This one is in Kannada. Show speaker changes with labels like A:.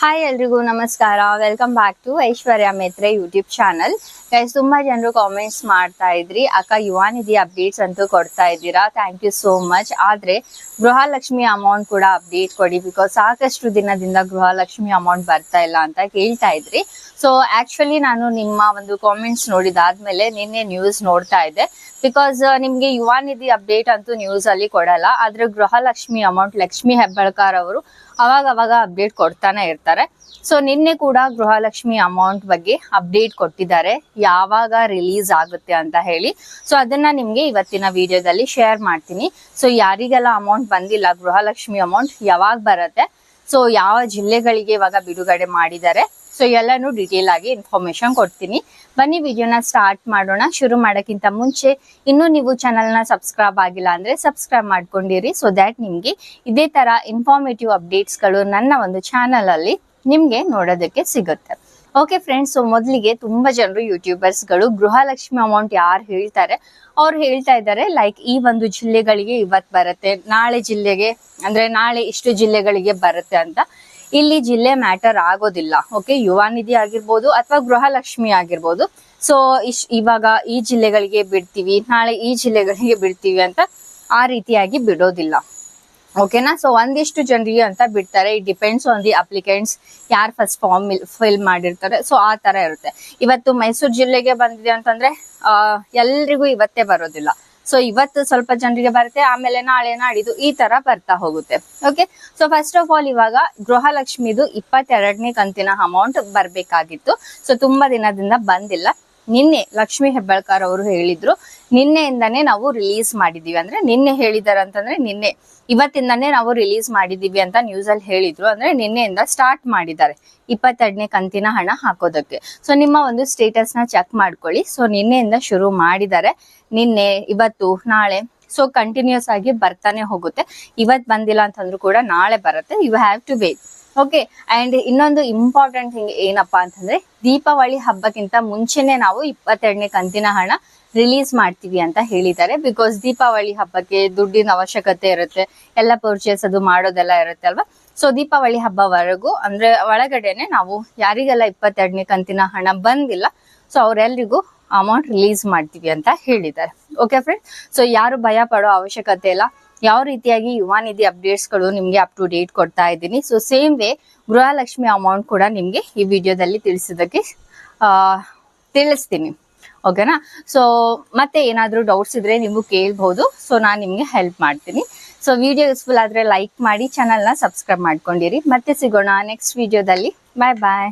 A: ಹಾಯ್ ಎಲ್ರಿಗೂ ನಮಸ್ಕಾರ. Welcome back to Aishwarya Maitre YouTube channel guys ತುಂಬಾ ಜನರು ಕಾಮೆಂಟ್ಸ್ ಮಾಡ್ತಾ ಇದ್ರಿ. ಅಕ್ಕ, ಯುವಾನಿಧಿ ಅಪ್ಡೇಟ್ಸ್ ಅಂತೂ ಕೊಡ್ತಾ ಇದ್ದೀರಾ? ಥ್ಯಾಂಕ್ ಯು ಸೋ ಮಚ್ ಆದ್ರೆ, ಗೃಹಲಕ್ಷ್ಮಿ ಅಮೌಂಟ್ ಕೂಡ ಅಪ್ಡೇಟ್ ಕೊಡಿ ಬಿಕಾಸ್ ಸಾಕಷ್ಟು ದಿನದಿಂದ ಗೃಹಲಕ್ಷ್ಮಿ ಅಮೌಂಟ್ ಬರ್ತಾ ಇಲ್ಲ ಅಂತ ಕೇಳ್ತಾ ಇದ್ರಿ. ಸೊ ಆಕ್ಚುಲಿ ನಾನು ನಿಮ್ಮ ಒಂದು ಕಾಮೆಂಟ್ಸ್ ನೋಡಿದಾದ್ಮೇಲೆ ನಿನ್ನೆ ನ್ಯೂಸ್ ನೋಡ್ತಾ ಇದ್ದೆ. ಬಿಕಾಸ್ ನಿಮ್ಗೆ ಯುವಾನಿಧಿ ಅಪ್ಡೇಟ್ ಅಂತೂ ನ್ಯೂಸ್ ಅಲ್ಲಿ ಕೊಡಲ್ಲ. ಆದ್ರೆ ಗೃಹಲಕ್ಷ್ಮಿ ಅಮೌಂಟ್ ಲಕ್ಷ್ಮಿ ಹೆಬ್ಬಳ್ಕರ್ ಅವರು ಅವಾಗ ಅವಾಗ ಅಪ್ಡೇಟ್ ಕೊಡ್ತಾನೆ ಇರ್ತಾರೆ. ಸೊ ನಿನ್ನೆ ಕೂಡ ಗೃಹಲಕ್ಷ್ಮಿ ಅಮೌಂಟ್ ಬಗ್ಗೆ ಅಪ್ಡೇಟ್ ಕೊಟ್ಟಿದ್ದಾರೆ. ಯಾವಾಗ ರಿಲೀಸ್ ಆಗುತ್ತೆ ಅಂತ ಹೇಳಿ. ಸೊ ಅದನ್ನ ನಿಮ್ಗೆ ಇವತ್ತಿನ ವಿಡಿಯೋದಲ್ಲಿ ಶೇರ್ ಮಾಡ್ತೀನಿ. ಸೊ ಯಾರಿಗೆಲ್ಲ ಅಮೌಂಟ್ ಬಂದಿಲ್ಲ, ಗೃಹಲಕ್ಷ್ಮಿ ಅಮೌಂಟ್ ಯಾವಾಗ ಬರುತ್ತೆ? ಸೊ ಯಾವ ಜಿಲ್ಲೆಗಳಿಗೆ ಇವಾಗ ಬಿಡುಗಡೆ ಮಾಡಿದ್ದಾರೆ? ಸೊ ಎಲ್ಲಾನು ಡಿಟೇಲ್ ಆಗಿ ಇನ್ಫಾರ್ಮೇಶನ್ ಕೊಡ್ತೀನಿ. ಬನ್ನಿ ವಿಡಿಯೋನ ಸ್ಟಾರ್ಟ್ ಮಾಡೋಣ. ಶುರು ಮಾಡೋಕ್ಕಿಂತ ಮುಂಚೆ ಇನ್ನೂ ನೀವು ಚಾನಲ್ನ ಸಬ್ಸ್ಕ್ರೈಬ್ ಆಗಿಲ್ಲ ಅಂದ್ರೆ ಸಬ್ಸ್ಕ್ರೈಬ್ ಮಾಡ್ಕೊಂಡಿರಿ ಸೊ ದ್ಯಾಟ್ ನಿಮ್ಗೆ ಇದೇ ತರ ಇನ್ಫಾರ್ಮೇಟಿವ್ ಅಪ್ಡೇಟ್ಸ್ಗಳು ನನ್ನ ಒಂದು ಚಾನಲ್ ಅಲ್ಲಿ ನಿಮ್ಗೆ ನೋಡೋದಕ್ಕೆ ಸಿಗುತ್ತೆ. ಓಕೆ ಫ್ರೆಂಡ್ಸ್ ಸೊ ಮೊದಲಿಗೆ ತುಂಬಾ ಜನರು ಯೂಟ್ಯೂಬರ್ಸ್ಗಳು ಗೃಹಲಕ್ಷ್ಮಿ ಅಮೌಂಟ್ ಯಾರು ಹೇಳ್ತಾರೆ? ಅವ್ರು ಹೇಳ್ತಾ ಇದ್ದಾರೆ ಲೈಕ್ ಈ ಒಂದು ಜಿಲ್ಲೆಗಳಿಗೆ ಇವತ್ತು ಬರುತ್ತೆ, ನಾಳೆ ಜಿಲ್ಲೆಗೆ, ಅಂದ್ರೆ ನಾಳೆ ಇಷ್ಟು ಜಿಲ್ಲೆಗಳಿಗೆ ಬರುತ್ತೆ ಅಂತ. ಇಲ್ಲಿ ಜಿಲ್ಲೆ ಮ್ಯಾಟರ್ ಆಗೋದಿಲ್ಲ. ಓಕೆ ಯುವಾನಿಧಿ ಆಗಿರ್ಬೋದು ಅಥವಾ ಗೃಹಲಕ್ಷ್ಮಿ ಆಗಿರ್ಬೋದು. ಸೊ ಇಶ್, ಇವಾಗ ಈ ಜಿಲ್ಲೆಗಳಿಗೆ ಬಿಡ್ತೀವಿ, ನಾಳೆ ಈ ಜಿಲ್ಲೆಗಳಿಗೆ ಬಿಡ್ತೀವಿ ಅಂತ ಆ ರೀತಿಯಾಗಿ ಬಿಡೋದಿಲ್ಲ. ಓಕೆನಾ ಸೊ ಒಂದಿಷ್ಟು ಜನರಿಗೆ ಅಂತ ಬಿಡ್ತಾರೆ. It depends on the applicants ಯಾರು ಫಸ್ಟ್ ಫಾರ್ಮ್ ಫಿಲ್ ಮಾಡಿರ್ತಾರೆ. ಸೊ ಆ ತರ ಇರುತ್ತೆ. ಇವತ್ತು ಮೈಸೂರು ಜಿಲ್ಲೆಗೆ ಬಂದಿದೆ ಅಂತಂದ್ರೆ ಎಲ್ರಿಗೂ ಇವತ್ತೇ ಬರೋದಿಲ್ಲ. ಸೊ ಇವತ್ತು ಸ್ವಲ್ಪ ಜನರಿಗೆ ಬರುತ್ತೆ, ಆಮೇಲೆ ನಾಳೆ ನಾಡಿದ್ದು ಈ ತರ ಬರ್ತಾ ಹೋಗುತ್ತೆ. Okay so first of all ಇವಾಗ ಗೃಹಲಕ್ಷ್ಮಿದು ಇಪ್ಪತ್ತೆರಡನೇ ಕಂತಿನ ಅಮೌಂಟ್ ಬರ್ಬೇಕಾಗಿತ್ತು. ಸೊ ತುಂಬಾ ದಿನದಿಂದ ಬಂದಿಲ್ಲ. ನಿನ್ನೆ ಲಕ್ಷ್ಮಿ ಹೆಬ್ಬಾಳ್ಕರ್ ಅವರು ಹೇಳಿದ್ರು, ನಿನ್ನೆಯಿಂದಾನೇ ನಾವು ರಿಲೀಸ್ ಮಾಡಿದೀವಿ. ಅಂದ್ರೆ ನಿನ್ನೆ ಹೇಳಿದಾರ ಅಂತಂದ್ರೆ ನಿನ್ನೆ. ಇವತ್ತಿಂದಾನೇ ನಾವು ರಿಲೀಸ್ ಮಾಡಿದೀವಿ ಅಂತ ನ್ಯೂಸ್ ಅಲ್ಲಿ ಹೇಳಿದ್ರು. ಅಂದ್ರೆ ನಿನ್ನೆಯಿಂದ ಸ್ಟಾರ್ಟ್ ಮಾಡಿದ್ದಾರೆ. ಇಪ್ಪತ್ತೆರಡನೇ ಕಂತಿನ ಹಣ ಹಾಕೋದಕ್ಕೆ. ಸೊ ನಿಮ್ಮ ಒಂದು ಸ್ಟೇಟಸ್ನ ಚೆಕ್ ಮಾಡ್ಕೊಳ್ಳಿ. ಸೊ ನಿನ್ನೆಯಿಂದ ಶುರು ಮಾಡಿದ್ದಾರೆ. ನಿನ್ನೆ, ಇವತ್ತು, ನಾಳೆ. ಸೊ ಕಂಟಿನ್ಯೂಸ್ ಆಗಿ ಬರ್ತಾನೆ ಹೋಗುತ್ತೆ. ಇವತ್ ಬಂದಿಲ್ಲ ಅಂತಂದ್ರು ಕೂಡ ನಾಳೆ ಬರುತ್ತೆ. You have to wait okay and ಇನ್ನೊಂದು ಇಂಪಾರ್ಟೆಂಟ್ ಥಿಂಗ್ ಏನಪ್ಪಾ ಅಂತಂದ್ರೆ, ದೀಪಾವಳಿ ಹಬ್ಬಕ್ಕಿಂತ ಮುಂಚೆನೆ ನಾವು ಇಪ್ಪತ್ತೆರಡನೇ ಕಂತಿನ ಹಣ ರಿಲೀಸ್ ಮಾಡ್ತೀವಿ ಅಂತ ಹೇಳಿದ್ದಾರೆ. ಬಿಕಾಸ್ ದೀಪಾವಳಿ ಹಬ್ಬಕ್ಕೆ ದುಡ್ಡಿನ ಅವಶ್ಯಕತೆ ಇರುತ್ತೆ, ಎಲ್ಲ ಪರ್ಚೇಸ್ ಅದು ಮಾಡೋದೆಲ್ಲ ಇರುತ್ತೆ ಅಲ್ವಾ? ಸೊ ದೀಪಾವಳಿ ಹಬ್ಬವರೆಗೂ ಅಂದ್ರೆ ಒಳಗಡೆನೆ ನಾವು ಯಾರಿಗೆಲ್ಲ ಇಪ್ಪತ್ತೆರಡನೇ ಕಂತಿನ ಹಣ ಬಂದಿಲ್ಲ ಸೊ ಅವರೆಲ್ರಿಗೂ ಅಮೌಂಟ್ ರಿಲೀಸ್ ಮಾಡ್ತೀವಿ ಅಂತ ಹೇಳಿದ್ದಾರೆ. ಓಕೆ ಫ್ರೆಂಡ್ ಸೊ ಯಾರು ಭಯ ಪಡೋ ಅವಶ್ಯಕತೆ ಇಲ್ಲ ಯಾವ ರೀತಿಯಾಗಿ ಯುವ ನಿಧಿ ಅಪ್ಡೇಟ್ಸ್ಗಳು ನಿಮ್ಗೆ ಅಪ್ ಟು ಡೇಟ್ ಕೊಡ್ತಾ ಇದ್ದೀನಿ. So same way Gruhalakshmi amount ಕೂಡ ನಿಮ್ಗೆ ಈ ವಿಡಿಯೋದಲ್ಲಿ ತಿಳಿಸೋದಕ್ಕೆ ತಿಳಿಸ್ತೀನಿ. ಓಕೆನಾ ಸೊ ಮತ್ತೆ ಏನಾದರೂ ಡೌಟ್ಸ್ ಇದ್ರೆ ನೀವು ಕೇಳ್ಬಹುದು ಸೊ ನಾನು ನಿಮ್ಗೆ ಹೆಲ್ಪ್ ಮಾಡ್ತೀನಿ. ಸೊ ವಿಡಿಯೋ ಯೂಸ್ಫುಲ್ ಆದ್ರೆ ಲೈಕ್ ಮಾಡಿ ಚಾನಲ್ನ ಸಬ್ಸ್ಕ್ರೈಬ್ ಮಾಡ್ಕೊಂಡಿರಿ. ಮತ್ತೆ ಸಿಗೋಣ ನೆಕ್ಸ್ಟ್ ವಿಡಿಯೋದಲ್ಲಿ ಬಾಯ್ ಬಾಯ್